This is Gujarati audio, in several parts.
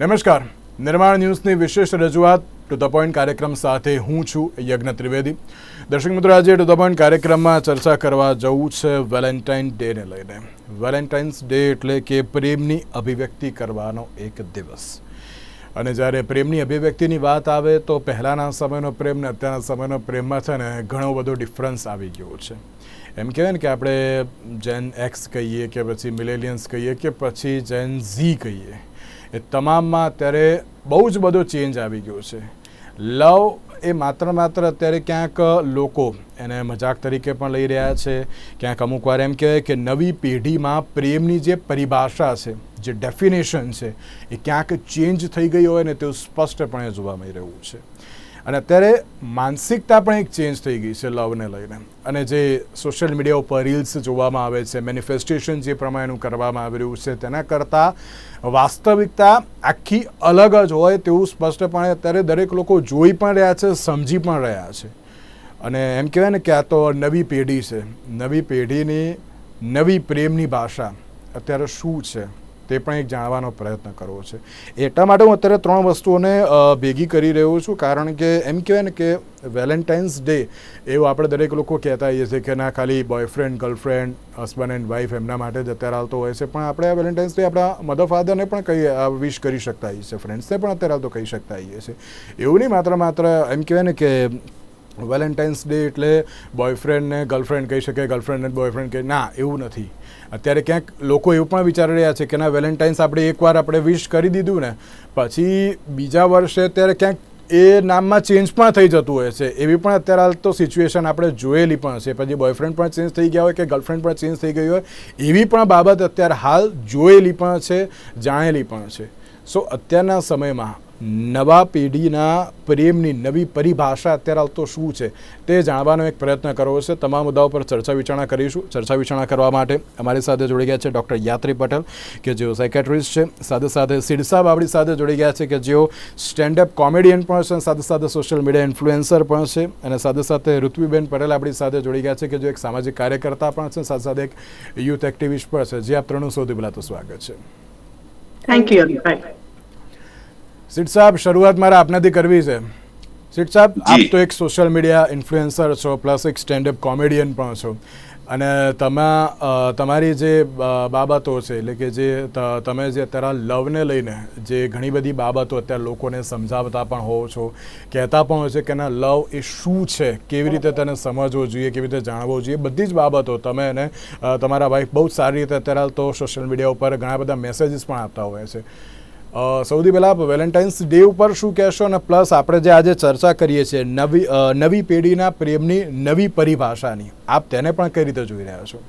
નમસ્કાર. નિર્માણ ન્યૂઝની વિશેષ રજૂઆત ટુ ધ પોઈન્ટ કાર્યક્રમ સાથે હું છું યજ્ઞ ત્રિવેદી. દર્શક મિત્રો, આજે ટુ ધ પોઈન્ટ કાર્યક્રમમાં ચર્ચા કરવા જવું છે વેલેન્ટાઇન ડેને લઈને. વેલેન્ટાઇન્સ ડે એટલે કે પ્રેમની અભિવ્યક્તિ કરવાનો એક દિવસ. અને જ્યારે પ્રેમની અભિવ્યક્તિની વાત આવે તો પહેલાંના સમયનો પ્રેમ ને અત્યારના સમયનો પ્રેમમાં છે ને ઘણો બધો ડિફરન્સ આવી ગયો છે. એમ કહેવાય ને કે આપણે જેન એક્સ કહીએ કે પછી મિલેલિયન્સ કહીએ કે પછી જેન ઝી કહીએ, એ તમામમાં અત્યારે બહુ જ બધો ચેન્જ આવી ગયો છે. લવ એ માત્ર માત્ર અત્યારે ક્યાંક લોકો એને મજાક તરીકે પણ લઈ રહ્યા છે. ક્યાંક અમુક વાર એમ કહેવાય કે નવી પેઢીમાં પ્રેમની જે પરિભાષા છે, જે ડેફિનેશન છે, એ ક્યાંક ચેન્જ થઈ ગઈ હોય ને તેવું સ્પષ્ટપણે જોવા મળી રહ્યું છે. અને અત્યારે માનસિકતા પણ એક ચેન્જ થઈ ગઈ છે લવને લઈને. અને જે સોશિયલ મીડિયા ઉપર રીલ્સ જોવામાં આવે છે મેનિફેસ્ટેશન જે પ્રમાણેનું કરવામાં આવી રહ્યું છે, તેના કરતાં વાસ્તવિકતા આખી અલગ જ હોય તેવું સ્પષ્ટપણે અત્યારે દરેક લોકો જોઈ પણ રહ્યા છે, સમજી પણ રહ્યા છે. અને એમ કહેવાય ને કે આ તો નવી પેઢી છે. નવી પેઢીની નવી પ્રેમની ભાષા અત્યારે શું છે? તે પણ એક જાણવાનો પ્રયત્ન કરવો છે. એટલા માટે હું અત્યારે ત્રણ વસ્તુઓને ભેગી કરી રહ્યો છું. કારણ કે એમ કહેવાય ને કે વેલેન્ટાઇન્સ ડે એવું આપણે દરેક લોકો કહેતા હોઈએ છીએ કે ના, ખાલી boyfriend, girlfriend, husband and wife એમના માટે જ અત્યારે આવતો હોય છે. પણ આપણે આ વેલેન્ટાઇન્સ ડે આપણા મધર ફાધરને પણ કહી વિશ કરી શકતા હોઈએ છીએ. ફ્રેન્ડ્સને પણ અત્યારે આવતો કહી શકતા હોઈએ છીએ. એવું નહીં માત્ર માત્ર એમ કહેવાય ને કે વેલેન્ટાઇન્સ ડે એટલે બોયફ્રેન્ડને ગર્લફ્રેન્ડ કહી શકે ગર્લફ્રેન્ડને બોયફ્રેન્ડ કહે. ના, એવું નથી. અત્યારે ક્યાંક લોકો એવું પણ વિચારી રહ્યા છે કે ના વેલેન્ટાઇન્સ આપણે એકવાર આપણે વિશ કરી દીધું ને, પછી બીજા વર્ષે અત્યારે ક્યાંક એ નામમાં ચેન્જ પણ થઈ જતું હોય છે. એવી પણ અત્યારે હાલ તો સિચ્યુએશન આપણે જોયેલી પણ છે પછી બોયફ્રેન્ડ પણ ચેન્જ થઈ ગયા હોય કે ગર્લફ્રેન્ડ પણ ચેન્જ થઈ ગઈ હોય, એવી પણ બાબત અત્યારે હાલ જોયેલી પણ છે, જાણેલી પણ છે. સો અત્યારના સમયમાં નવા પેઢીના પ્રેમની નવી પરિભાષા અત્યારે હાલ તો શું છે તે જાણવાનો એક પ્રયત્ન કરવો છે. તમામ મુદ્દાઓ પર ચર્ચા વિચારણા કરીશું. ચર્ચા વિચારણા કરવા માટે અમારી સાથે જોડી ગયા છે ડૉક્ટર યાત્રી પટેલ, કે જેઓ સાયકેટ્રિસ્ટ છે. સાથે સાથે સિરસા બાબડી સાથે જોડી ગયા છે, કે જેઓ સ્ટેન્ડઅપ કોમેડિયન પણ છે સાથે સાથે સોશિયલ મીડિયા ઇન્ફ્લુએન્સર પણ છે. અને સાથે સાથે ઋત્વીબેન પટેલ આપણી સાથે જોડી ગયા છે, કે જે એક સામાજિક કાર્યકર્તા પણ છે સાથે સાથે એક યુથ એક્ટિવિસ્ટ પણ છે. જે આપ ત્રણ સૌથી પહેલાં તો સ્વાગત છે. થેન્ક યુ સીટ સાહેબ શરૂઆત મારે આપનાથી કરવી છે. સીટ સાહેબ આપ તો એક સોશિયલ મીડિયા ઇન્ફ્લુએન્સર છો પ્લસ એક સ્ટેન્ડઅપ કોમેડિયન પણ છો. અને તમે તમારી જે બાબતો છે એટલે કે જે તમે જે અત્યારે લવને લઈને જે ઘણી બધી બાબતો અત્યારે લોકોને સમજાવતા પણ હોવ છો કહેતા પણ હોય છે કે ના લવ એ શું છે? કેવી રીતે તેને સમજવો જોઈએ કેવી રીતે જાણવો જોઈએ? બધી જ બાબતો તમે એને તમારા વાઈફ બહુ જ સારી રીતે અત્યારે તો સોશિયલ મીડિયા ઉપર ઘણા બધા મેસેજીસ પણ આપતા હોય છે. સૌથી પહેલાં વેલેન્ટાઇન્સ ડે ઉપર શું કહેશો અને પ્લસ આપણે જે આજે ચર્ચા કરીએ છીએ નવી નવી પેઢીના પ્રેમની નવી પરિભાષાની, આપ તેને પણ કઈ રીતે જોઈ રહ્યા છો?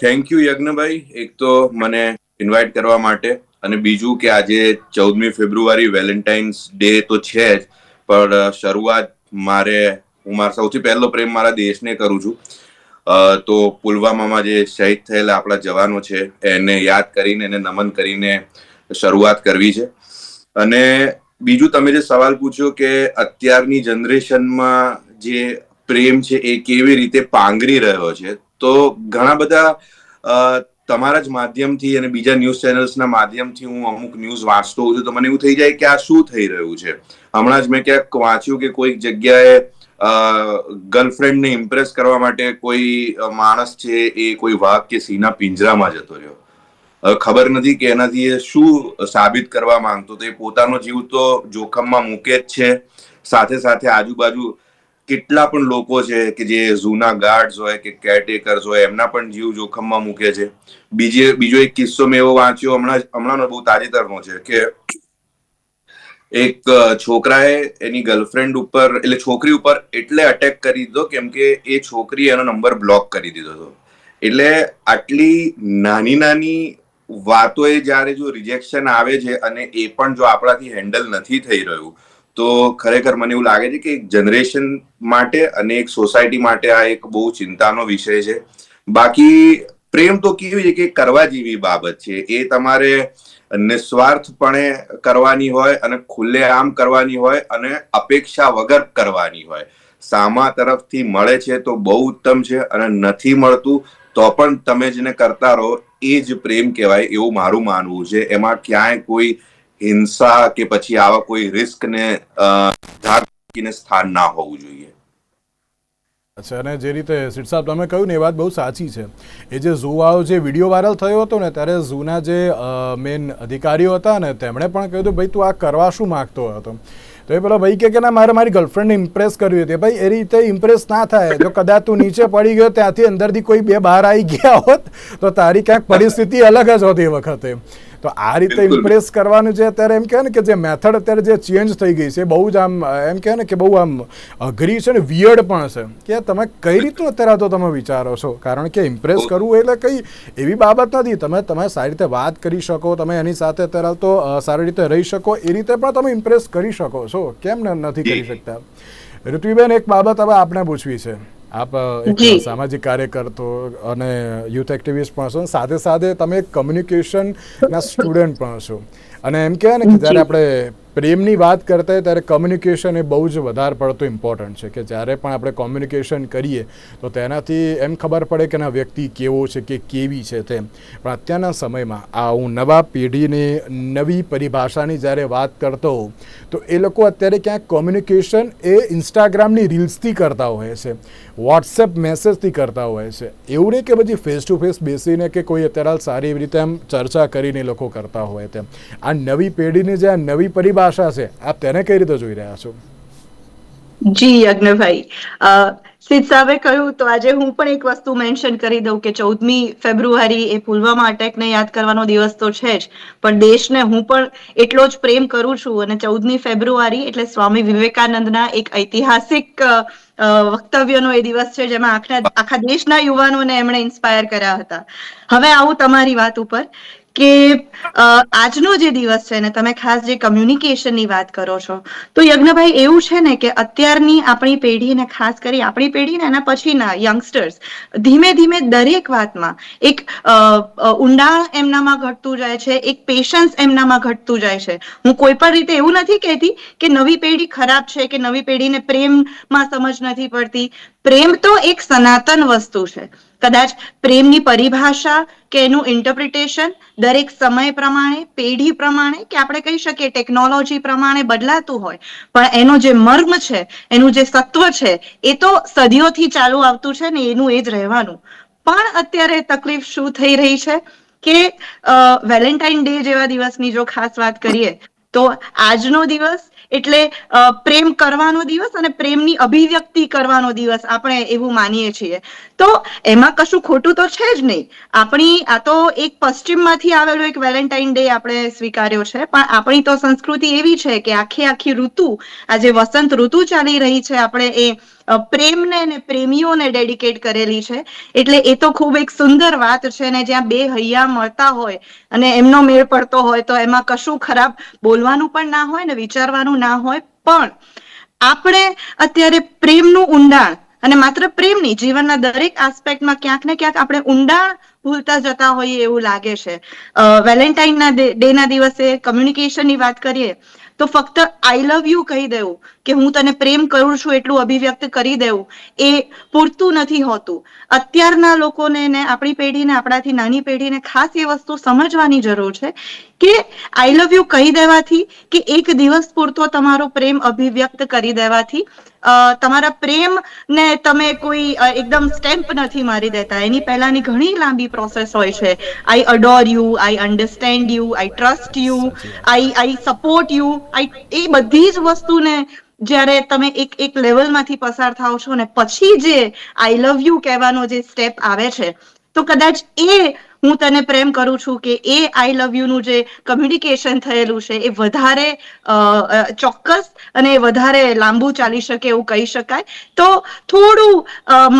Thank you Yagnabhai. એક તો મને ઇન્વાઇટ કરવા માટે અને બીજું કે આજે ચૌદમી ફેબ્રુઆરી વેલેન્ટાઇન્સ ડે તો છે જ, પણ શરૂઆત મારે, હું મારા, સૌથી પહેલો પ્રેમ મારા દેશને કરું છું. તો પુલવામામાં જે શહીદ થયેલા આપણા જવાનો છે, એને યાદ કરીને, એને નમન કરીને શરૂઆત કરવી છે. અને બીજું તમે જે સવાલ પૂછ્યો કે અત્યારની જનરેશનમાં જે પ્રેમ છે, એ કેવી રીતે પાંગરી રહ્યો છે, તો ઘણા બધા તમારા જ માધ્યમથી અને બીજા ન્યૂઝ ચેનલ્સના માધ્યમથી હું અમુક ન્યૂઝ વાંચતો હોઉં છું, તો મને એવું થઈ જાય કે આ શું થઈ રહ્યું છે? હમણાં જ મેં ક્યાંક વાંચ્યું કે કોઈક જગ્યાએ ગર્લફ્રેન્ડને ઇમ્પ્રેસ કરવા માટે કોઈ માણસ છે એ કોઈ વાઘ કે સિંહના પિંજરામાં જતો રહ્યો. ખબર નથી કે એનાથી એ શું સાબિત કરવા માંગતો તો એ પોતાનો જીવ તો જોખમમાં મૂકે જ છે. સાથે સાથે આજુબાજુ કેટલા પણ લોકો છે કે જે જૂના ગાર્ડ્સ હોય કે કેરટેકર્સ હોય, એમના પણ જીવ જોખમમાં મૂકે છે. બીજે, બીજો એક કિસ્સો મેં એવો વાંચ્યો. હમણાં હમણાંનો બહુ તાજેતરનો છે કે એક છોકરાએ એની ગર્લફ્રેન્ડ ઉપર, એટલે છોકરી ઉપર એટલે અટેક કરી દીધો કેમ કે એ છોકરી એનો નંબર બ્લોક કરી દીધો હતો. એટલે આટલી નાની નાની વાતોએ જ્યારે જો રિજેક્શન આવે છે અને એ પણ જો આપણાથી હેન્ડલ નથી થઈ રહ્યું, તો ખરેખર મને એવું લાગે છે કે એક જનરેશન માટે અને એક સોસાયટી માટે આ એક બહુ ચિંતાનો વિષય છે. બાકી પ્રેમ તો કેવી છે કે કરવા જેવી બાબત છે. એ તમારે નિસ્વાર્થપણે કરવાની હોય અને ખુલ્લેઆમ કરવાની હોય અને અપેક્ષા વગર કરવાની હોય. સામા તરફથી મળે છે તો બહુ ઉત્તમ છે અને નથી મળતું તો પણ તમે જેને કરતા રહો એ જ પ્રેમ કહેવાય એવું મારું માનવું છે. એમાં ક્યાંય કોઈ હિંસા કે પછી આવા કોઈ રિસ્કને સ્થાન ના હોવું જોઈએ. અચ્છા, અને જે રીતે સીટ સાહેબ તમે કહ્યું ને એ વાત બહુ સાચી છે. એ જે ઝૂવાળો જે વીડિયો વાયરલ થયો હતો ને, ત્યારે ઝૂના જે મેન અધિકારીઓ હતા ને, તેમણે પણ કહ્યું હતું, ભાઈ, તું આ કરવા શું માગતો હતો? તો એ પેલો, ભાઈ, કે ના, મારે મારી ગર્લફ્રેન્ડને ઇમ્પ્રેસ કરવી હતી. ભાઈ, એ રીતે ઇમ્પ્રેસ ના થાય જો કદાચ તું નીચે પડી ગયો, ત્યાંથી અંદરથી કોઈ બે બહાર આવી ગયા હોત, તો તારી ક્યાંક પરિસ્થિતિ અલગ જ હોતી એ વખતે. તો આ રીતે ઇમ્પ્રેસ કરવાનું જે અત્યારે એમ કહે ને કે જે મેથડ અત્યારે જે ચેન્જ થઈ ગઈ છે બહુ જ આમ એમ કહે ને કે બહુ આમ અઘરી છે ને વિયર્ડ પણ છે. કે તમે કઈ રીતનું અત્યારે તો તમે વિચારો છો? કારણ કે ઇમ્પ્રેસ કરવું એટલે કઈ એવી બાબત નથી. તમે તમે સારી રીતે વાત કરી શકો તમે એની સાથે અત્યારે તો સારી રીતે રહી શકો એ રીતે પણ તમે ઇમ્પ્રેસ કરી શકો છો. કેમ નથી કરી શકતા? ઋતુબેન એક બાબત હવે આપણે પૂછવી છે. આપ એક સામાજિક કાર્યકર તો અને યુથ એક્ટિવિસ્ટ પણ છો સાથે સાથે તમે કમ્યુનિકેશન કમ્યુનિકેશનના સ્ટુડન્ટ પણ છો અને એમ કહેવાય ને કે જ્યારે આપણે પ્રેમની વાત કરતા હોય ત્યારે કમ્યુનિકેશન એ બહુ જ વધારે પડતું ઇમ્પોર્ટન્ટ છે કે જ્યારે પણ આપણે કોમ્યુનિકેશન કરીએ તો તેનાથી એમ ખબર પડે કે ના વ્યક્તિ કેવો છે કે કેવી છે તેમ. પણ અત્યારના સમયમાં આ હું નવા પેઢીની નવી પરિભાષાની જ્યારે વાત કરતો હોઉં તો એ લોકો અત્યારે ક્યાંક કોમ્યુનિકેશન એ ઇન્સ્ટાગ્રામની રીલ્સથી કરતા હોય છે વોટ્સએપ મેસેજથી કરતા હોય છે. એવું નહીં કે પછી ફેસ ટુ ફેસ બેસીને કે કોઈ અત્યારે સારી એવી રીતે આમ ચર્ચા કરીને એ લોકો કરતા હોય તેમ. આ નવી પેઢીની જે આ નવી પરિભાષા છે, આપ તેને કઈ રીતે જોઈ રહ્યા છો? જી, યજ્ઞભાઈ. સિદ્ધ સાહેબે કહ્યું તો આજે હું પણ એક વસ્તુ મેન્શન કરી દઉં કે ચૌદમી ફેબ્રુઆરી એ પુલવામા અટેકને યાદ કરવાનો દિવસ તો છે જ, પણ દેશને હું પણ એટલો જ પ્રેમ કરું છું અને ચૌદમી ફેબ્રુઆરી એટલે સ્વામી વિવેકાનંદના એક ઐતિહાસિક વક્તવ્યનો એ દિવસ છે જેમાં આખા આખા દેશના યુવાનોને એમણે ઇન્સ્પાયર કર્યા હતા. હવે આવું તમારી વાત ઉપર. કે આજનો જે દિવસ છે ને, તમે ખાસ જે કમ્યુનિકેશનની વાત કરો છો, તો યજ્ઞભાઈ એવું છે ને કે અત્યારની આપણી પેઢી ને ખાસ કરી આપણી પેઢી ને એના પછીના યંગસ્ટર્સ ધીમે ધીમે દરેક વાતમાં એક ઊંડાણ એમનામાં ઘટતું જાય છે, એક પેશન્સ એમનામાં ઘટતું જાય છે. હું કોઈ પણ રીતે એવું નથી કહેતી કે નવી પેઢી ખરાબ છે કે નવી પેઢીને પ્રેમમાં સમજ નથી પડતી. પ્રેમ તો એક સનાતન વસ્તુ છે. કદાચ પ્રેમની પરિભાષા કે એનું ઇન્ટરપ્રિટેશન દરેક સમય પ્રમાણે, પેઢી પ્રમાણે કે આપણે કહી શકીએ ટેકનોલોજી પ્રમાણે બદલાતું હોય. પણ એનો જે મર્મ છે, એનું જે સત્વ છે, એ તો સદીઓથી ચાલુ આવતું છે ને એનું એ જ રહેવાનું. પણ અત્યારે તકલીફ શું થઈ રહી છે કે વેલેન્ટાઇન ડે જેવા દિવસની જો ખાસ વાત કરીએ, તો આજનો દિવસ એટલે પ્રેમ કરવાનો દિવસ અને પ્રેમની અભિવ્યક્તિ કરવાનો દિવસ આપણે એવું માનીએ છીએ. તો એમાં કશું ખોટું તો છે જ નહીં. આપણી, આ તો એક પશ્ચિમમાંથી આવેલો એક વેલેન્ટાઇન ડે આપણે સ્વીકાર્યો છે, પણ આપણી તો સંસ્કૃતિ એવી છે કે આખી આખી ઋતુ આજે વસંત ઋતુ ચાલી રહી છે, આપણે એ પ્રેમને અને પ્રેમીઓને ડેડિકેટ કરેલી છે. એટલે એ તો ખૂબ એક સુંદર વાત છે ને જ્યાં બે હૈયા મળતા હોય અને એમનો મેળ પડતો હોય તો એમાં કશું ખરાબ બોલવાનું પણ ના હોય ને વિચારવાનું ના હોય પણ આપણે અત્યારે પ્રેમનું ઊંડાણ અને માત્ર પ્રેમની જીવનના દરેક આસ્પેક્ટમાં ક્યાંક ને ક્યાંક આપણે ઊંડાણ ભૂલતા જતા હોઈએ એવું લાગે છે. વેલેન્ટાઇનના ડે ના દિવસે કમ્યુનિકેશનની વાત કરીએ તો ફક્ત આઈ લવ યુ કહી દેવું કે હું તને પ્રેમ કરું છું એટલું અભિવ્યક્ત કરી દેવું એ પૂરતું નથી હોતું. અત્યારના લોકોને ને આપણી પેઢીને આપણાથી નાની પેઢીને ખાસ એ વસ્તુ સમજવાની જરૂર છે કે આઈ લવ યુ કહી દેવાથી કે એક દિવસ પૂરતો તમારો પ્રેમ અભિવ્યક્ત કરી દેવાથી તમારા પ્રેમ ને તમે કોઈ એકદમ સ્ટેમ્પ નથી મારી દેતા. એની પહેલાની ઘણી લાંબી પ્રોસેસ હોય છે. I adore you I understand you I trust you I I support you I એ બધી જ વસ્તુને જ્યારે તમે એક એક લેવલમાંથી પસાર થાઓ છો ને પછી જે આઈ લવ યુ કહેવાનો જે સ્ટેપ આવે છે તો કદાચ એ હું તને પ્રેમ કરું છું કે એ આઈ લવ યુ નું જે કમ્યુનિકેશન થયેલું છે, એ વધારે ચોક્કસ અને એ વધારે લાંબુ ચાલી શકે એવું કહી શકાય. તો થોડું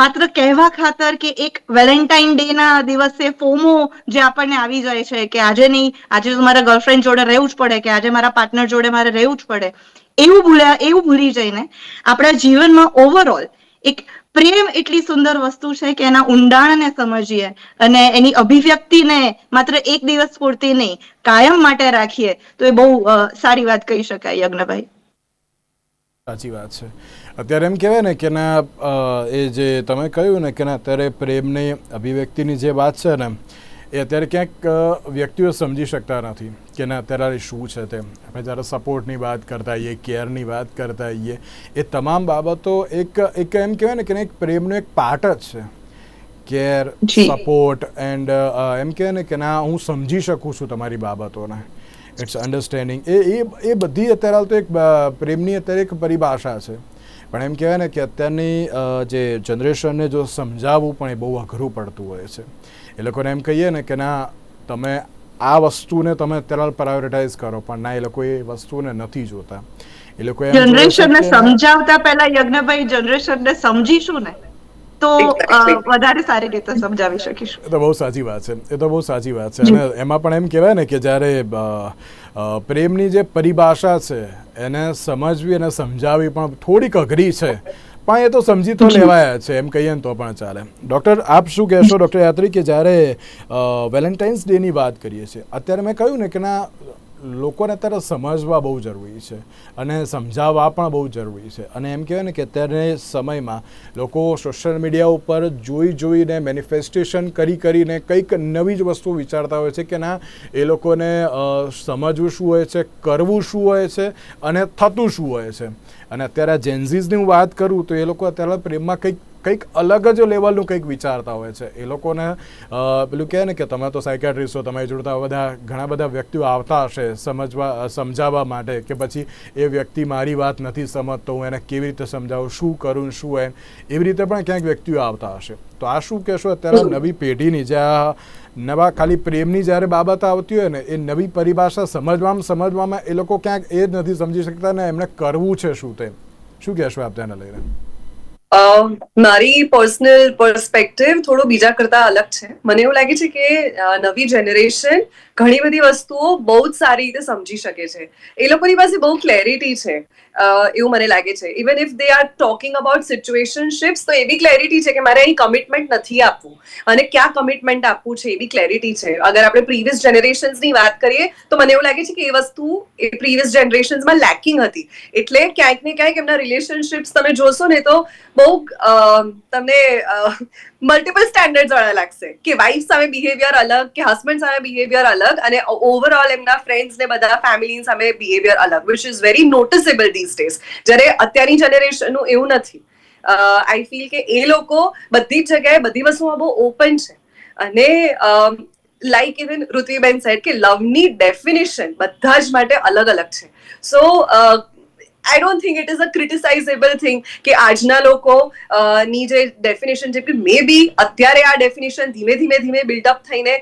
માત્ર કહેવા ખાતર કે એક વેલેન્ટાઇન ડે ના દિવસે ફોમો જે આપણને આવી જાય છે કે આજે નહીં, આજે તો મારા ગર્લફ્રેન્ડ જોડે રહેવું જ પડે કે આજે મારા પાર્ટનર જોડે મારે રહેવું જ પડે. એવું ભૂલ્યા, એવું ભૂલી જઈને આપણા જીવનમાં ઓવરઓલ એક પ્રેમ એટલી સુંદર વસ્તુ છે કે એના ઊંડાણને સમજીએ અને એની અભિવ્યક્તિને માત્ર એક દિવસ પૂરતી નહીં, કાયમ માટે રાખીએ, તો એ બહુ સારી વાત કહી શકાય, યજ્ઞભાઈ. સાચી વાત છે. અત્યારે એમ કહેવાય ને કે ના એ જે તમે કહ્યું ને કે ના, અત્યારે પ્રેમની અભિવ્યક્તિની જે વાત છે ને એ અત્યારે ક્યાંક વ્યક્તિઓ સમજી શકતા નથી કે ના અત્યારે શું છે તે આપણે જ્યારે સપોર્ટની વાત કરતા હોઈએ કેરની વાત કરતા હોઈએ એ તમામ બાબતો એક એક એમ કહેવાય ને કે એક પ્રેમનો એક પાર્ટ જ છે. કેર સપોર્ટ એન્ડ એમ કહેવાય ને કે ના હું સમજી શકું છું તમારી બાબતોને. ઇટ્સ અન્ડરસ્ટેન્ડિંગ એ એ એ બધી અત્યારે હાલ તો એક પ્રેમની અત્યારે એક પરિભાષા છે. પણ એમ કહેવાય ને કે અત્યારની જે જનરેશનને જો સમજાવવું પણ એ બહુ અઘરું પડતું હોય છે. એ લોકોને એમ કહીએ ને કે ના તમે આ વસ્તુને તમે અત્યારે પ્રાયોરિટાઇઝ કરો પણ ના એ લોકો એ વસ્તુને નથી જોતા. એ લોકો એમ જોવે છે જનરેશન ને કે ના- સમજાવતા પહેલા યજ્ઞભાઈ જનરેશનને સમજીશું ને તો વધારે સારી રીતે સમજાવી શકીશું. એ તો બહુ સાચી વાત છે. એ તો બહુ સાચી વાત છે. અને એમાં પણ એમ કહેવાય ને કે જ્યારે પ્રેમની જે પરિભાષા છે એને સમજવી અને સમજાવવી પણ થોડીક અઘરી છે. પણ એ તો સમજી તો લેવાયા છે એમ કહીએ ને તો પણ ચાલે. ડૉક્ટર આપ શું કહેશો? ડૉક્ટર યાત્રી કે જ્યારે વેલેન્ટાઇન્સ ડેની વાત કરીએ છીએ અત્યારે મેં કહ્યું ને કે ના લોકોને અત્યારે સમજવા બહુ જરૂરી છે અને સમજાવવા પણ બહુ જરૂરી છે. અને એમ કહેવાય ને કે અત્યારે સમયમાં લોકો સોશિયલ મીડિયા ઉપર જોઈ જોઈને મેનિફેસ્ટેશન કરી કરીને કંઈક નવી જ વસ્તુ વિચારતા હોય છે કે ના એ લોકોને સમજવું શું હોય છે કરવું શું હોય છે અને થતું શું હોય છે. અને અત્યારે જેન્ઝીઝની હું વાત કરું તો એ લોકો અત્યારે પ્રેમમાં કંઈક કંઈક અલગ જ લેવલનું કંઈક વિચારતા હોય છે. એ લોકોને પેલું કહે ને કે તમે તો સાયકેટ્રિસ્ટ છો તમારી જોડતા બધા ઘણા બધા વ્યક્તિઓ આવતા હશે સમજવા સમજાવવા માટે કે પછી એ વ્યક્તિ મારી વાત નથી સમજતો હું એને કેવી રીતે સમજાવું શું કરું શું એમ એવી રીતે પણ ક્યાંક વ્યક્તિઓ આવતા હશે. તો આ શું કહેશો? અત્યારે નવી પેઢીની જે આ નવા ખાલી પ્રેમની જ્યારે બાબત આવતી હોય ને એ નવી પરિભાષા સમજવામાં સમજવામાં એ લોકો ક્યાંક એ જ નથી સમજી શકતા ને એમને કરવું છે શું તેમ. શું કહેશો આપ તેને લઈને? મારી પર્સનલ પર્સપેક્ટિવ થોડો બીજા કરતા અલગ છે. મને એવું લાગે છે કે નવી જનરેશન ઘણી બધી વસ્તુઓ બહુ જ સારી રીતે સમજી શકે છે. એ લોકોની પાસે બહુ ક્લેરિટી છે. એવું મને લાગે છે. Even if they are talking about situationships તો એવી ક્લેરિટી છે કે મારે અહીં કમિટમેન્ટ નથી આપવું. અને ક્યાં કમિટમેન્ટ આપવું છે એવી ક્લેરિટી છે. અગર આપણે પ્રીવિયસ જનરેશન્સની વાત કરીએ, તો મને એવું લાગે છે કે એ વસ્તુ એ પ્રીવિયસ જનરેશન્સમાં લેકિંગ હતી. એટલે ક્યાંક ને ક્યાંક એમના રિલેશનશિપ્સ તમે જોશો ને તો બહુ તમને મલ્ટિપલ સ્ટેન્ડર્ડ વાળા લાગશે. કે વાઇફ સામે બિહેવિયર અલગ, કે હસબન્ડ સામે બિહેવિયર અલગ, અને ઓવરઓલ એમના ફ્રેન્ડ્સ ને બધા ફેમિલી સામે બિહેવિયર અલગ which is very noticeable these days જ્યારે અત્યારની જનરેશનનું એવું નથી. આઈ ફીલ કે એ લોકો બધી જ જગ્યાએ બધી વસ્તુમાં બહુ ઓપન છે. અને લાઈક ઇવન ઋત્વીબેન સેડ કે લવની ડેફિનેશન બધા જ માટે અલગ અલગ છે. So I don't think it is a criticisable thing કે આજના લોકો ની જે ડેફિનેશન જે કે મે બી અત્યારે આ ડેફિનેશન ધીમે ધીમે ધીમે બિલ્ડઅપ થઈને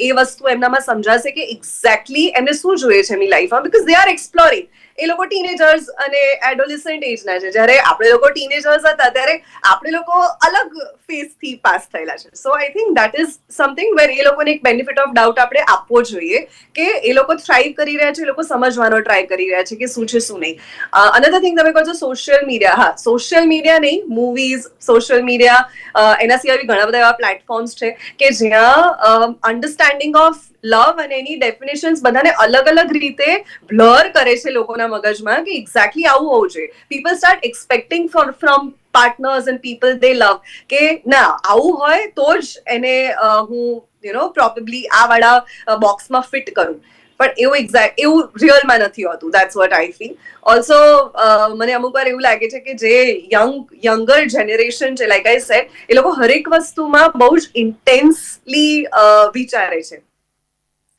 એ વસ્તુ એમનામાં સમજાશે કે એક્ઝેક્ટલી એમને શું જોઈએ છે એમની લાઈફમાં બીકોઝ દે આર એક્સપ્લોરિંગ એ લોકો ટીનેજર્સ અને એડોલિસન્ટ એજના છે. જ્યારે આપણે લોકો ટીનેજર્સ હતા, ત્યારે આપણે લોકો અલગ ફેઝથી પાસ થયેલા છે. So I think that is something where એ લોકોને એક બેનિફિટ ઓફ ડાઉટ આપણે આપવો જોઈએ કે એ લોકો થ્રાઈવ કરી રહ્યા છે, એ લોકો સમજવાનો ટ્રાય કરી રહ્યા છે કે શું છે, શું નહીં. અનધર થિંગ તમે કહો છો સોશિયલ મીડિયા હા સોશિયલ મીડિયા નહીં મૂવીઝ સોશિયલ મીડિયા એના સિવાય ઘણા બધા એવા પ્લેટફોર્મ્સ છે કે જ્યાં અન્ડરસ્ટેન્ડિંગ ઓફ લવ અને એની ડેફિનેશન્સ બધાને અલગ અલગ રીતે બ્લર કરે છે લોકોના મગજમાં કે એક્ઝેક્ટલી આવું હોવું જોઈએ. People start expecting for from partners and people they love કે ના, આવું હોય તો જ એને હું યુ નો પ્રોબેબલી આ વાળા બોક્સમાં ફિટ કરું. પણ એવું એક્ઝેક્ટ એવું રિયલમાં નથી હોતું. That's what I feel also મને અમુક વાર એવું લાગે છે કે જે યંગ યંગર જનરેશન છે લાઈક આઈ સેડ એ લોકો હરેક વસ્તુમાં બહુ જ ઇન્ટેન્સલી વિચારે છે.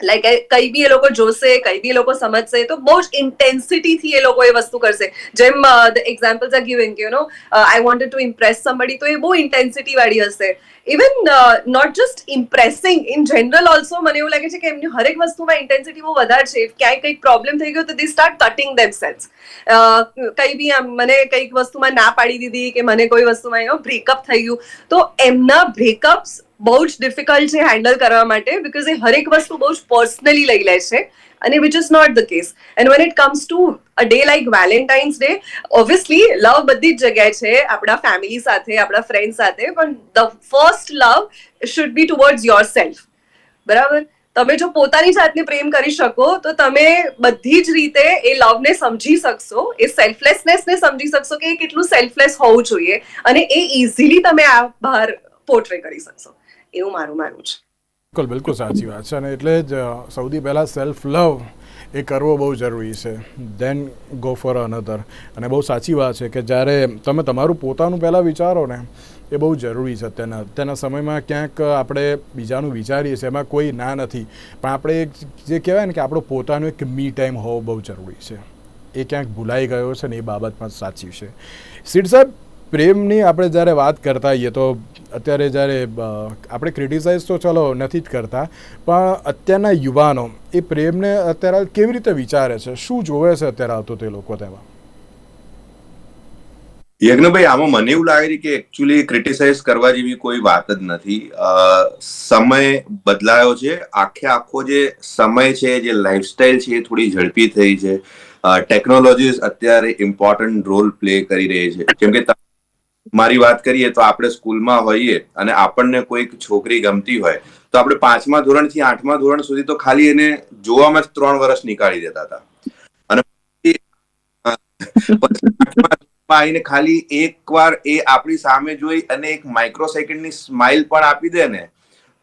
લાઈક કઈ બી એ લોકો જોશે, કઈ બી એ લોકો સમજશે, તો બહુ જ ઇન્ટેન્સિટીથી એ લોકો એ વસ્તુ કરશે. જેમ the examples are giving you know I wanted to impress somebody તો એ બહુ ઇન્ટેન્સિટી વાળી હશે. Even not just impressing in general also મને એવું લાગે છે કે એમની હરેક વસ્તુમાં ઇન્ટેન્સિટી બહુ વધારે છે. ક્યાંય કંઈક પ્રોબ્લેમ થઈ ગયો તો they start cutting themselves કઈ બી આમ મને કંઈક વસ્તુમાં ના પાડી દીધી કે મને કોઈ વસ્તુમાં એનો બ્રેકઅપ થઈ ગયું. તો એમના બ્રેકઅપ્સ બહુ જ ડિફિકલ્ટ છે હેન્ડલ કરવા માટે બીકોઝ એ હરેક વસ્તુ બહુ જ પર્સનલી લઈ લે છે અને which is not the case and when it comes to a day like Valentine's day obviously love બધી જ જગ્યાએ છે, આપણા ફેમિલી સાથે, આપણા ફ્રેન્ડ સાથે, પણ the first love should be towards yourself બરાબર? તમે જો પોતાની જાતને પ્રેમ કરી શકો, તો તમે બધી જ રીતે એ લવને સમજી શકશો, એ સેલ્ફલેસનેસને સમજી શકશો કે એ કેટલું સેલ્ફલેસ હોવું જોઈએ અને એ ઇઝીલી તમે આ બહાર પોર્ટ્રે કરી શકશો. એવું મારું માનવું છે. બિલકુલ બિલકુલ સાચી વાત છે. અને એટલે જ સૌથી પહેલાં સેલ્ફ લવ એ કરવો બહુ જરૂરી છે. દેન ગો ફોર અનધર અને બહુ સાચી વાત છે કે જ્યારે તમે તમારું પોતાનું પહેલાં વિચારો ને, એ બહુ જરૂરી છે અત્યારના અત્યારના સમયમાં ક્યાંક આપણે બીજાનું વિચારીએ છીએ, એમાં કોઈ ના નથી. પણ આપણે એક જે કહેવાય ને કે આપણો પોતાનો એક મી ટાઈમ હોવો બહુ જરૂરી છે. એ ક્યાંક ભૂલાઈ ગયો છે ને એ બાબત પણ સાચી છે. સીડ સાહેબ પ્રેમની આપણે જ્યારે વાત કરતા હોઈએ તો અત્યારે જ્યારે આપણે ક્રિટિસાઇઝ તો ચલો નથી જ કરતા, પણ અત્યારના યુવાનો એ પ્રેમને અત્યારે કેવી રીતે વિચારે છે? શું જોવે છે અત્યારે આવતો તે લોકો તેમાં? યજ્ઞભાઈ, આમાં મને એવું લાગે છે કે એકચ્યુઅલી ક્રિટિસાઇઝ કરવા જેવી કોઈ વાત જ નથી. સમય બદલાયો છે. આખે આખો જે સમય છે, જે લાઈફસ્ટાઈલ છે એ થોડી ઝડપી થઈ છે. ટેકનોલોજીસ અત્યારે ઇમ્પોર્ટન્ટ રોલ પ્લે કરી રહી છે. જેમ કે મારી વાત કરીએ તો આપણે સ્કૂલમાં હોઈએ અને આપણને કોઈક છોકરી ગમતી હોય, તો આપણે પાંચમા ધોરણથી આઠમા ધોરણ સુધી તો ખાલી એને જોવામાં જ ત્રણ વર્ષ નીકાળી દેતા હતા. અને આવીને ખાલી એક વાર એ આપણી સામે જોઈ અને એક માઇક્રો સેકન્ડની સ્માઇલ પણ આપી દે ને,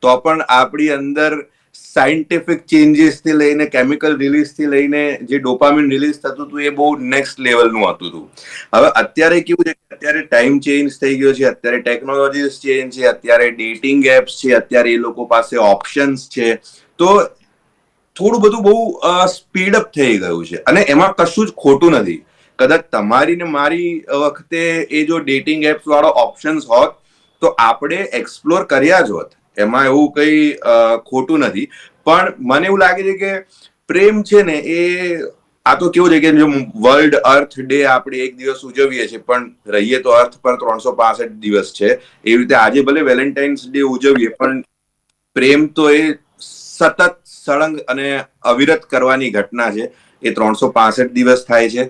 તો પણ આપણી અંદર સાયન્ટિફિક ચેન્જીસથી લઈને કેમિકલ રિલીઝથી લઈને જે ડોપામિન રિલીઝ થતું હતું, એ બહુ નેક્સ્ટ લેવલનું હતું હતું. હવે અત્યારે કેવું છે કે અત્યારે ટાઈમ ચેન્જ થઈ ગયો છે, અત્યારે ટેકનોલોજીસ ચેન્જ છે, અત્યારે ડેટિંગ એપ્સ છે, અત્યારે એ લોકો પાસે ઓપ્શન્સ છે. તો થોડું બધું બહુ સ્પીડ અપ થઈ ગયું છે. અને એમાં કશું જ ખોટું નથી. કદાચ તમારી ને મારી વખતે એ જો ડેટિંગ એપ્સ વાળો ઓપ્શન્સ હોત, તો આપણે એક્સપ્લોર કર્યા જ હોત. એમાં એવું કંઈ ખોટું નથી. પણ મને એવું લાગે છે કે પ્રેમ છે ને એ, આ તો કેવું છે કે જો વર્લ્ડ અર્થ ડે આપણે એક દિવસ ઉજવીએ છીએ, પણ રહીએ તો અર્થ પર ત્રણસો પાસઠ દિવસ છે. એવી રીતે આજે ભલે વેલેન્ટાઇન્સ ડે ઉજવીએ, પણ પ્રેમ તો એ સતત સળંગ અને અવિરત કરવાની ઘટના છે. એ ત્રણસો પાસઠ દિવસ થાય છે.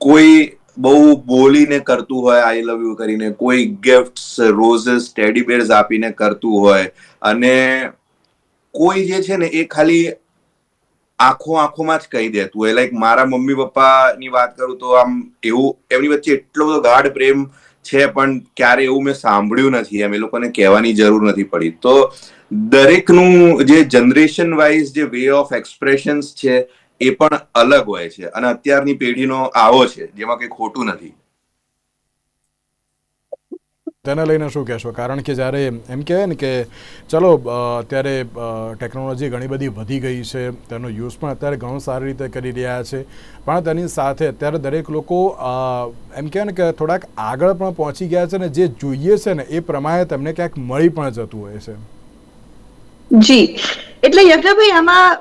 કોઈ બહુ બોલીને કરતું હોય આઈ લવ યુ કરીને, કોઈ ગિફ્ટ્સ રોઝિસ ટેડી બેર્સ આપીને કરતું હોય અને કોઈ જે છે ને એ ખાલી આંખો આંખોમાં જ કહી દેતું હોય. લાઈક મારા મમ્મી પપ્પાની વાત કરું તો આમ એવું, એમની વચ્ચે એટલો બધો ગાઢ પ્રેમ છે પણ ક્યારે એવું મેં સાંભળ્યું નથી. એમ એ લોકોને કહેવાની જરૂર નથી પડી. તો દરેકનું જે જનરેશન વાઇઝ જે વે ઓફ એક્સપ્રેશન્સ છે એ પણ અલગ હોય છે. અને અત્યારની પેઢીનો આવો છે, જેમાં કંઈ ખોટું નથી. તેને લઈને શું કહેશો? કારણ કે જ્યારે એમ કહેવાય ને કે, ચલો અત્યારે ટેકનોલોજી ઘણી બધી વધી ગઈ છે, તેનો યુઝ પણ અત્યારે ઘણો સારી રીતે કરી રહ્યા છે, પણ તેની સાથે અત્યારે દરેક લોકો એમ કહેવાય ને કે થોડાક આગળ પણ પહોંચી ગયા છે ને જે જોઈએ છે ને, એ પ્રમાણે તેમને ક્યાંક મળી પણ જતું હોય છે. જી. એટલે યજ્ઞભાઈ, આમાં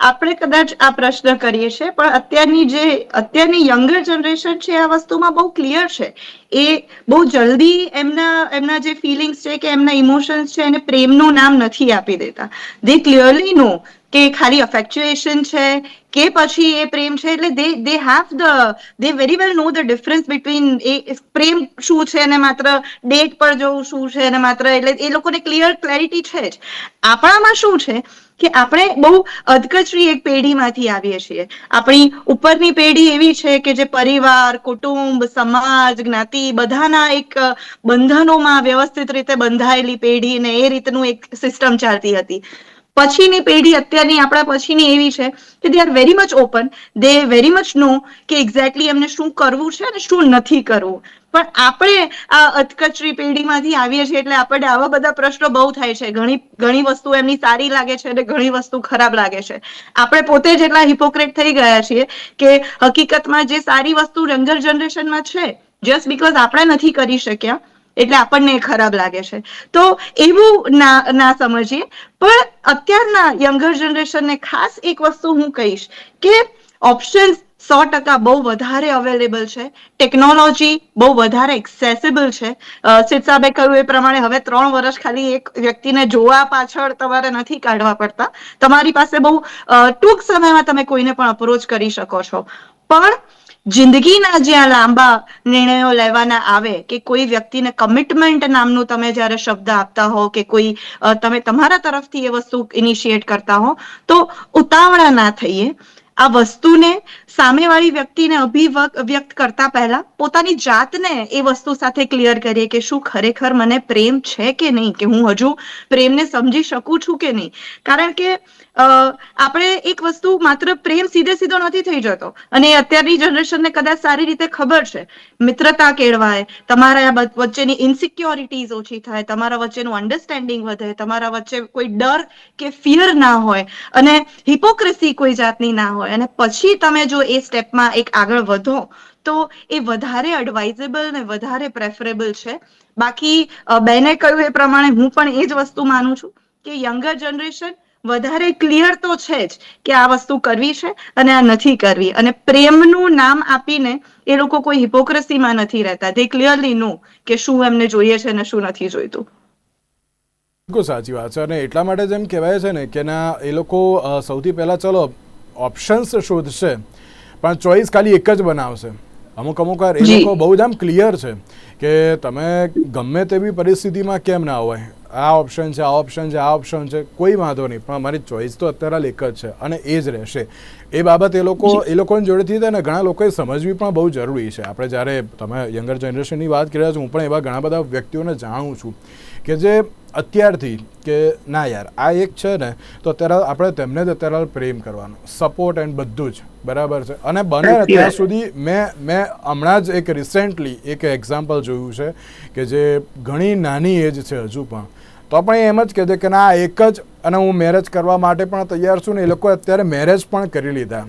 આપણે કદાચ આ પ્રશ્ન કરીએ છીએ, પણ અત્યારની જે, અત્યારની યંગર જનરેશન છે આ વસ્તુમાં બહુ ક્લિયર છે. એ બહુ જલ્દી એમના એમના જે ફિલિંગ્સ છે કે એમના ઇમોશન્સ છે એને પ્રેમનું નામ નથી આપી દેતા. દે ક્લિયરલી નો કે ખાલી અફેક્ચ્યુએશન છે, કે પછી એ પ્રેમ છે, એટલે they they have the they very well know the difference between એ પ્રેમ શું છે અને માત્ર ડેટ પર જવું શું છે અને માત્ર એટલે એ લોકોને ક્લિયર ક્લેરિટી છે જ. આપણામાં શું છે કે આપણે બહુ અધકચરી એક પેઢીમાંથી આવીએ છીએ. આપણી ઉપરની પેઢી એવી છે કે જે પરિવાર, કુટુંબ, સમાજ, જ્ઞાતિ બધાના એક બંધનોમાં વ્યવસ્થિત રીતે બંધાયેલી પેઢી ને એ રીતનું એક સિસ્ટમ ચાલતી હતી. પછીની પેઢી અત્યારની આપણા પછીની એવી છે કે they are very much open they very much know કે એક્ઝેક્ટલી એમને શું કરવું છે અને શું નથી કરવું. પણ આપણે આ અધકચરી પેઢીમાંથી આવીએ છીએ એટલે આપણને આવા બધા પ્રશ્નો બહુ થાય છે. ઘણી ઘણી વસ્તુ એમની સારી લાગે છે અને ઘણી વસ્તુ ખરાબ લાગે છે. આપણે પોતે જેટલા હિપોક્રેટ થઈ ગયા છીએ કે હકીકતમાં જે સારી વસ્તુ યંગર જનરેશનમાં છે જસ્ટ બીકોઝ આપણે નથી કરી શક્યા એટલે આપણને ખરાબ લાગે છે. તો એવું ના ના સમજીએ. પણ અત્યારના યંગર જનરેશનને ખાસ એક વસ્તુ હું કહીશ કે ઓપ્શન્સ સો ટકા બહુ વધારે અવેલેબલ છે. ટેકનોલોજી બહુ વધારે એક્સેસિબલ છે. સાહેબે કહ્યું એ પ્રમાણે હવે ત્રણ વર્ષ ખાલી એક વ્યક્તિને જોવા પાછળ તમારે નથી કાઢવા પડતા. તમારી પાસે બહુ ટૂંક સમયમાં તમે કોઈને પણ અપ્રોચ કરી શકો છો. પણ જિંદગીના જ્યાં લાંબા નિર્ણયો લેવાના આવે કે કોઈ વ્યક્તિને કમિટમેન્ટ નામનું તમે જ્યારે શબ્દ આપતા હો કે કોઈ તમે તમારા તરફથી એ વસ્તુ ઇનિશિયેટ કરતા હો, તો ઉતાવળા ના થઈએ. આ વસ્તુને સામેવાળી વ્યક્તિને અભિવ્યક્ત કરતા પહેલા પોતાની જાતને એ વસ્તુ સાથે ક્લિયર કરીએ કે શું ખરેખર મને પ્રેમ છે કે નહીં, કે હું હજુ પ્રેમને સમજી શકું છું કે નહીં. કારણ કે આપણે એક વસ્તુ માત્ર પ્રેમ સીધે સીધો નથી થઈ જતો. અને અત્યારની જનરેશનને કદાચ સારી રીતે ખબર છે. મિત્રતા કેળવાય, તમારા વચ્ચેની ઇન્સિક્યોરિટીઝ ઓછી થાય, તમારા વચ્ચેનું અન્ડરસ્ટેન્ડિંગ વધે, તમારા વચ્ચે કોઈ ડર કે ફિયર ના હોય. અને હિપોક્રેસી કોઈ જાતની ના હોય. અને પછી તમે જો એ સ્ટેપમાં એક આગળ વધો, તો એ વધારે એડવાઇઝેબલ ને વધારે પ્રેફરેબલ છે. બાકી બેને કહ્યું એ પ્રમાણે હું પણ એ જ વસ્તુ માનું છું કે યંગર જનરેશન વધારે ક્લિયર તો છે જ કે આ વસ્તુ કરવી છે અને આ નથી કરવી. અને પ્રેમનું નામ આપીને એ લોકો કોઈ હિપોક્રેસીમાં નથી રહેતા. તે ક્લિયરલી નો કે શું એમને જોઈએ છે અને શું નથી જોઈતું. સાચી વાત છે. અને એટલા માટે જેમ કહેવાય છે ને કે ના, એ લોકો સૌથી પહેલાં ચલો ઓપ્શન્સ શોધશે પણ ચોઈસ ખાલી એક જ બનાવશે. અમુક અમુક વાર એ લોકો બહુ જ આમ ક્લિયર છે કે તમે ગમે તેવી પરિસ્થિતિમાં કેમ ના હોય. આ ઓપ્શન છે આ ઓપ્શન છે આ ઓપ્શન છે કોઈ વાંધો નહીં પણ અમારી ચોઈસ તો અત્યારે એક જ છે અને એ જ રહેશે. એ બાબત એ લોકો એ લોકોની જોડેથી છે ને ઘણા લોકોએ સમજવી પણ બહુ જરૂરી છે. આપણે જ્યારે તમે યંગર જનરેશનની વાત કરી રહ્યા છો હું પણ એવા ઘણા બધા વ્યક્તિઓને જાણું છું. કે જે અત્યારથી કે ના યાર આ એક છે ને તો અત્યારે આપણે તેમને જ અત્યારે પ્રેમ કરવાનો. સપોર્ટ એન્ડ બધું જ. બરાબર છે? અને બને વાત. સુધી મેં મેં હમણાં જ એક રિસેન્ટલી એક એક્ઝામ્પલ જોયું છે કે જે ઘણી નાની એજ છે હજુ પણ. તો પણ એમ જ કહે છે કે ના આ એક જ અને હું મેરેજ કરવા માટે પણ તૈયાર છું ને એ લોકો અત્યારે મેરેજ પણ કરી લીધા.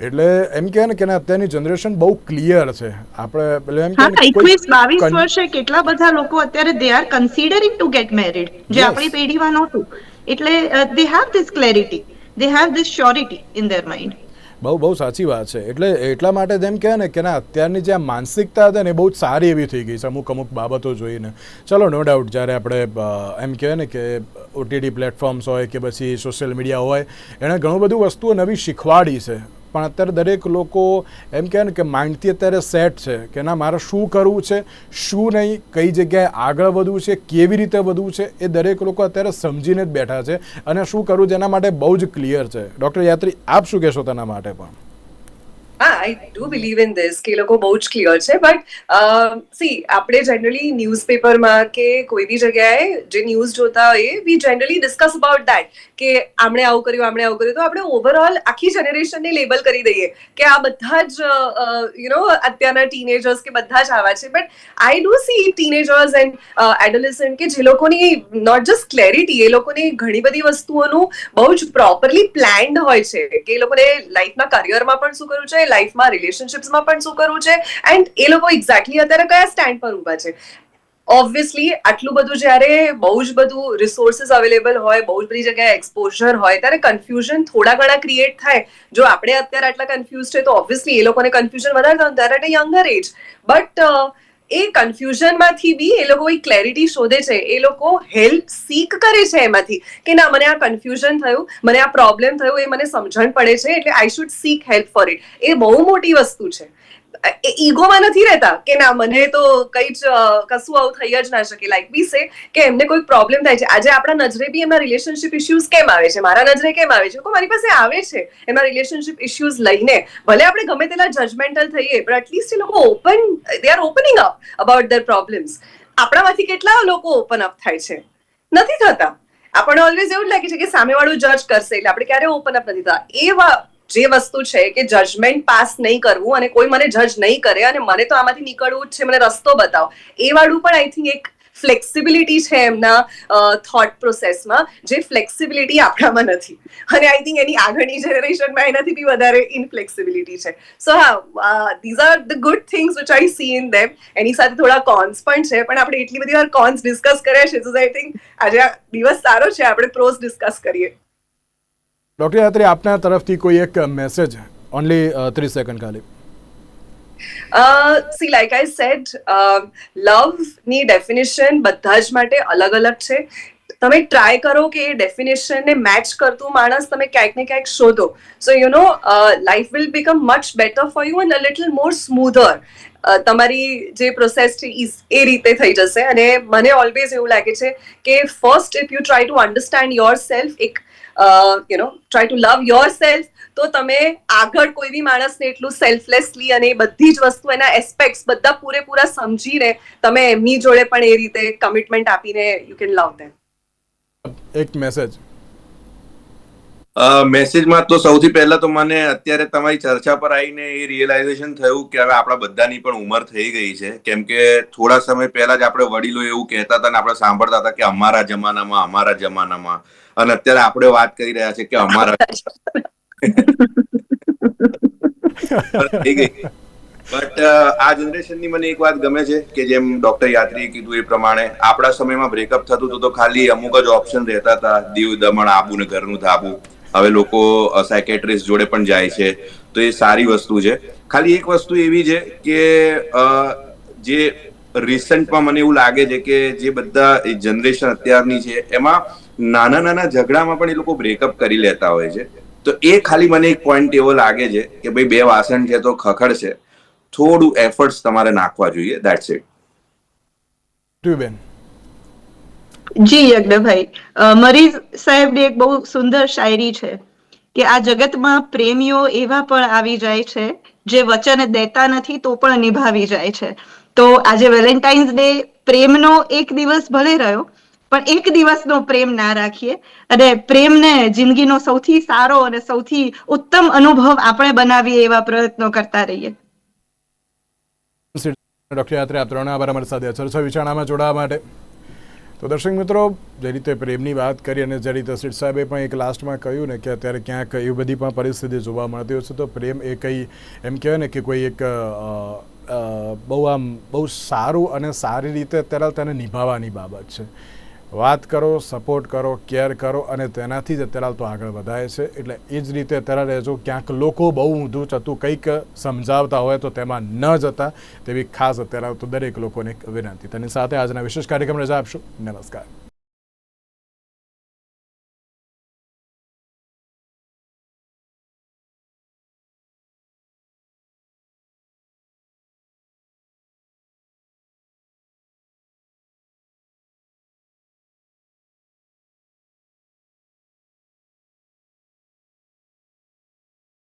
એટલે એમ કે ને કે અત્યારની જનરેશન બહુ ક્લિયર છે. આપણે એટલે એમ કે કોઈ એકવીસ બાવીસ કન- વર્ષે કેટલા બધા લોકો અત્યારે they are considering to get married જે આપણી પેઢીમાં નહોતું. એટલે they have this clarity they have this surety in their mind બહુ બહુ સાચી વાત છે. એટલે એટલા માટે જેમ કહે ને કે ના અત્યારની જે આ માનસિકતા હતી ને બહુ જ સારી એવી થઈ ગઈ છે અમુક અમુક બાબતો જોઈને. ચલો નો ડાઉટ જ્યારે આપણે એમ કહેવાય ને કે ઓટીટી પ્લેટફોર્મ્સ હોય કે પછી સોશિયલ મીડિયા હોય એણે ઘણું બધું વસ્તુઓ નવી શીખવાડી છે. પણ અત્યારે દરેક લોકો એમ કહે ને કે માઇન્ડથી અત્યારે સેટ છે કે ના, મારે શું કરવું છે, શું નહીં, કઈ જગ્યાએ આગળ વધવું છે, કેવી રીતે વધવું છે, એ દરેક લોકો અત્યારે સમજીને જ બેઠા છે. અને શું કરવું છે એના માટે બહુ જ ક્લિયર છે. ડૉક્ટર યાત્રી, આપ શું કહેશો તેના માટે પણ? હા I do believe in this કે લોકો બહુ જ ક્લિયર છે બટ સી આપણે જનરલી ન્યૂઝપેપરમાં કે કોઈ બી જગ્યાએ જે ન્યૂઝ જોતા હોઈએ we generally discuss about that કે આમણે આવું કર્યું, આમણે આવું કર્યું, તો આપણે ઓવરઓલ આખી જનરેશનને લેબલ કરી દઈએ કે આ બધા જ યુ નો અત્યારના ટીનેજર્સ કે બધા જ આવા છે. But I do see teenagers and adolescent કે જે લોકોની નોટ જસ્ટ ક્લેરિટી એ લોકોને ઘણી બધી વસ્તુઓનું બહુ જ પ્રોપરલી પ્લાન્ડ હોય છે. કે એ લોકોને લાઈફના કરિયરમાં પણ શું કરવું છે લાઈફમાં રિલેશનશિપ્સમાં પણ શું કરવું છે? એન્ડ એ લોકો એક્ઝેક્ટલી અત્યારે કયા સ્ટેન્ડ પર ઊભા છે? ઓબ્વિયસલી આટલું બધું જ્યારે બહુ જ બધું રિસોર્સિસ અવેલેબલ હોય, બહુ જ બધી જગ્યાએ એક્સપોઝર હોય, ત્યારે કન્ફ્યુઝન થોડા ઘણા ક્રિએટ થાય. જો આપણે અત્યારે આટલા કન્ફ્યુઝ છે, તો ઓબ્વિયસલી એ લોકોને કન્ફ્યુઝન વધારે થાય ત્યારે યંગર એજ બટ એ કન્ફ્યુઝનમાંથી બી એ લોકો એક ક્લેરિટી શોધે છે. એ લોકો હેલ્પ સીક કરે છે એમાંથી કે ના, મને આ કન્ફ્યુઝન થયું, મને આ પ્રોબ્લેમ થયું, એ મને સમજણ પડે છે, એટલે I should seek help for it એ બહુ મોટી વસ્તુ છે. ઈગોમાં નથી રહેતા કે ના, મને તો કઈ જ કશું આવું થઈ જ ના શકે. લાઈક બી સે કે એમને કોઈ પ્રોબ્લેમ થાય છે. આજે આપણા નજરે બી એમના રિલેશનશિપ ઇશ્યુઝ કેમ આવે છે? મારા નજરે કેમ આવે છે? લોકો મારી પાસે આવે છે એમના રિલેશનશિપ ઇશ્યુઝ લઈને. ભલે આપણે ગમે તેના જજમેન્ટલ થઈએ પણ એટલીસ્ટ એ લોકો open they are opening up about their problems આપણામાંથી કેટલા લોકો ઓપન અપ થાય છે? નથી થતા. આપણને ઓલવેઝ એવું જ લાગે છે કે સામેવાળું જજ કરશે, એટલે આપણે ક્યારે ઓપન અપ નથી થતા. એ જે વસ્તુ છે કે જજમેન્ટ પાસ નહીં કરવું અને કોઈ મને જજ નહીં કરે અને મને તો આમાંથી નીકળવું જ છે, મને રસ્તો બતાવો. એ વાળું પણ આઈ થિંક એક ફ્લેક્સિબિલિટી છે એમના થોટ પ્રોસેસમાં જે ફ્લેક્સિબિલિટી આપણામાં નથી. અને આઈ થિંક એની આગળની જનરેશનમાં એનાથી બી વધારે ઇનફ્લેક્સિબિલિટી છે. સો હા these are the good things which I see in them એની સાથે થોડા કોન્સ પણ છે, પણ આપણે એટલી બધી વાર કોન્સ ડિસ્કસ કર્યા છે સો આઈ થિંક આજે દિવસ સારો છે, આપણે પ્રોસ ડિસ્કસ કરીએ. ડૉક્ટર યાત્રી આપના તરફથી કોઈ એક મેસેજ ઓનલી ત્રીસ સેકન્ડ ખાલી. સી લાઈક આઈ સેડ લવની ડેફિનેશન બધા જ માટે અલગ અલગ છે. તમે ટ્રાય કરો કે એ ડેફિનેશનને મેચ કરતું માણસ તમે ક્યાંક ને ક્યાંક શોધો. So you know life will become much better for you and a little more smoother તમારી જે પ્રોસેસ છે એ રીતે થઈ જશે. અને મને ઓલવેઝ એવું લાગે છે કે first if you try to understand yourself એક you know try to love yourself તો તમે આગળ કોઈ બી માણસને એટલું સેલ્ફલેસલી અને બધી જ વસ્તુ એના એસ્પેક્ટ્સ બધા પૂરેપૂરા સમજીને તમે એમની જોડે પણ એ રીતે કમિટમેન્ટ આપીને યુ કેન લવ ધેમ એક મેસેજ મેસેજમાં તો સૌથી પહેલા તો મને અત્યારે તમારી ચર્ચા પર આવીને એ રિયલાઇઝેશન થયું કે હવે આપણા બધાની પણ ઉંમર થઈ ગઈ છે. કેમ કે થોડા સમય પહેલા જ આપણે વડીલો એવું કહેતા હતા ને આપણે સાંભળતા હતા કે અમારા જમાનામાં અમારા જમાનામાં. અને અત્યારે આપણે વાત કરી રહ્યા છે કે અમારા બટ આ જનરેશનની મને એક વાત ગમે છે કે જેમ ડોક્ટર યાત્રીએ કીધું એ પ્રમાણે, આપણા સમયમાં બ્રેકઅપ થતું હતું તો ખાલી અમુક જ ઓપ્શન રહેતા હતા. દીવ દમણ આબુ ને ઘરનું ધાબુ. હવે લોકો સાયકેટ્રિસ્ટ જોડે પણ જાય છે. તો એ સારી વસ્તુ છે. ખાલી એક વસ્તુ એવી છે કે જે રિસન્ટમાં મને એવું લાગે છે કે જે બધા જનરેશન અત્યારની છે, એમાં નાના નાના ઝઘડામાં પણ એ લોકો બ્રેકઅપ કરી લેતા હોય છે. તો એ ખાલી મને એક પોઈન્ટ એવો લાગે છે કે ભાઈ બે વાસણ છે તો ખખડ છે. થોડું એફર્ટ્સ તમારે નાખવા જોઈએ. દેટ્સ ઇટ બેન. જી, યજ્ઞભાઈ. મરીઝ સાહેબની એક બહુ સુંદર શાયરી છે કે આ જગતમાં પ્રેમીઓ એવા પણ આવી જાય છે, જે વચન દેતા નથી તો પણ નિભાવી જાય છે. તો આજે વેલેન્ટાઇન્સ ડે પ્રેમનો એક દિવસ ભલે રહ્યો, પણ એક દિવસનો પ્રેમ ના રાખીએ. અને પ્રેમને જિંદગીનો સૌથી સારો અને સૌથી ઉત્તમ અનુભવ આપણે બનાવીએ એવા પ્રયત્નો કરતા રહીએ. ડોક્ટર યાત્રા આપ ત્રણ આભાર અમારી સાથે ચર્ચા વિચારણામાં જોડાવા માટે તો દર્શક મિત્રો, જે રીતે પ્રેમની વાત કરી અને જે રીતે સીટ સાહેબે પણ એક લાસ્ટમાં કહ્યું ને કે અત્યારે ક્યાંક એવી બધી પણ પરિસ્થિતિ જોવા મળતી હોય છે, તો પ્રેમ એ કંઈ એમ કહેવાય ને કે કોઈ એક બહુ આમ બહુ સારું અને સારી રીતે અત્યારે તેને નિભાવવાની બાબત છે. વાત કરો સપોર્ટ કરો કેર કરો અને તેનાથી જ અત્યારે તો આગળ વધાય છે. એટલે એ જ રીતે અત્યારે રહેજો. ક્યાંક લોકો બહુ ઊંધું ચતું કંઈક સમજાવતા હોય તો તેમાં ન જતા તેવી ખાસ અત્યારે તો દરેક લોકોને વિનંતી. તેની સાથે આજના વિશેષ કાર્યક્રમ રજા આપશું. નમસ્કાર.